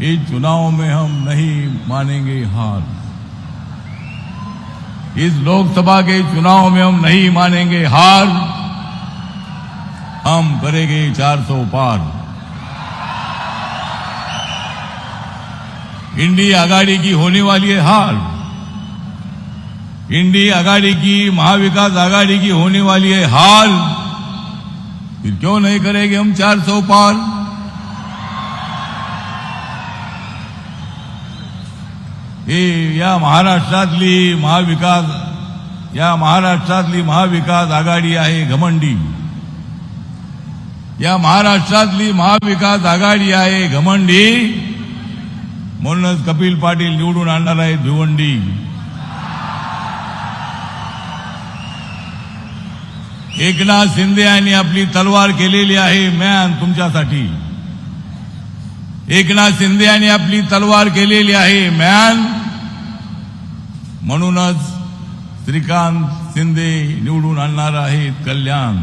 इस चुनाव में हम नहीं मानेंगे हार। इस लोकसभा के चुनाव में हम नहीं मानेंगे हार। हम करेंगे 400 पार। इंडी आघाड़ी की होने वाली है हार। इंडी आघाड़ी की, महाविकास आघाड़ी की होने वाली है हार। फिर क्यों नहीं करेंगे हम 400 पार? ही या महाराष्ट्रातली महाविकास या महाराष्ट्रातली महाविकास आघाडी आहे घमंडी. या महाराष्ट्रातली महाविकास आघाडी आहे घमंडी. म्हणूनच कपिल पाटील निवडून आणणार आहे भिवंडी. एकनाथ शिंदे यांनी आपली तलवार केलेली आहे मॅन तुमच्यासाठी. एकनाथ शिंदे यांनी आपली तलवार केलेली आहे मॅन म्हणूनच श्रीकांत शिंदे निवडून आणणार आहेत कल्याण.